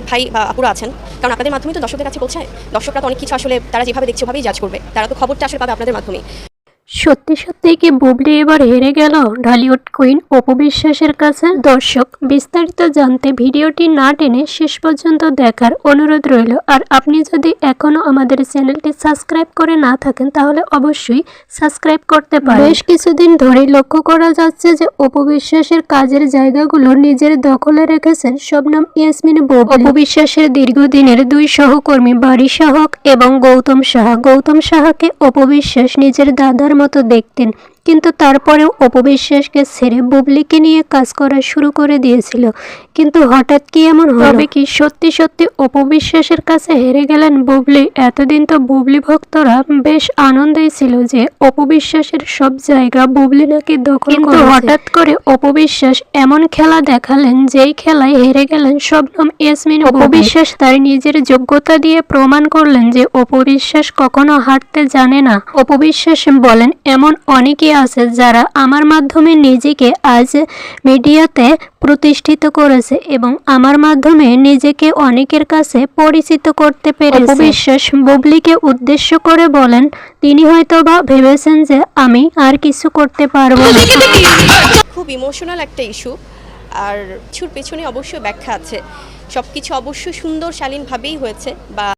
সাংবাদিক ভাই বা আপুরা আছেন। কারণ আপনাদের মাধ্যমে তো দর্শকদের কাছে পৌঁছায়। দর্শকরা তো অনেক কিছু আসলে তারা যেভাবে দেখছে, ওভাবেই জাজ করবে। তারা তো খবরটা আসলে পাবে আপনাদের মাধ্যমে সত্যি সত্যি কি বুবলি এবার হেরে গেল? ঢালিউড কুইন অপু বিশ্বাসের কাছে? দর্শক, বিস্তারিত জানতে ভিডিওটি না টেনে শেষ পর্যন্ত দেখার অনুরোধ রইল। আর আপনি যদি এখনও আমাদের চ্যানেলটি সাবস্ক্রাইব করে না থাকেন, তাহলে অবশ্যই সাবস্ক্রাইব করতে পারেন। বেশ কিছুদিন ধরেই লক্ষ্য করা যাচ্ছে যে অপু বিশ্বাসের কাজের জায়গাগুলো নিজের দখলে রেখেছেন শবনম ইয়াসমিন বুবলি। অপু বিশ্বাসের দীর্ঘদিনের দুই সহকর্মী বাড়ি সাহক এবং গৌতম সাহা। গৌতম সাহাকে অপু বিশ্বাস নিজের দাদার মতো দেখতেন। কিন্তু তারপরেও অপবিশ্বাসকে ছেড়ে বুবলিকে নিয়ে কাজ করা শুরু করে দিয়েছিল। কিন্তু হঠাৎ কি এমন হবে কি সত্যি সত্যি অপবিশ্বাসের কাছে হেরে গেলেন বুবলি? এতদিন তো বুবলি ভক্তরা বেশ আনন্দেই ছিল যে অপবিশ্বাসের সব জায়গা বুবলি নাকি দখল কিন্তু হঠাৎ করে অপবিশ্বাস এমন খেলা দেখালেন যেই খেলায় হেরে গেলেন শবনম ইয়াসমিন অপবিশ্বাস তার নিজের যোগ্যতা দিয়ে প্রমাণ করলেন যে অপবিশ্বাস কখনো হারতে জানে না। অপবিশ্বাস বলেন এমন অনেকেই আছে যারা আমার মাধ্যমে নিজেকে আজ মিডিয়াতে প্রতিষ্ঠিত করেছে এবং আমার মাধ্যমে নিজেকে অনেকের কাছে পরিচিত করতে পেরেছে। বিশ্বাস বুবলিকে উদ্দেশ্য করে বলেন, তিনি হয়তো বা ভেবেছেন যে আমি আর কিছু করতে পারব না। খুব ইমোশনাল একটা ইস্যু আর কিছুর পেছনে অবশ্যই ব্যাখ্যা আছে। সব কিছু অবশ্যই সুন্দর, শালীনভাবেই হয়েছে বা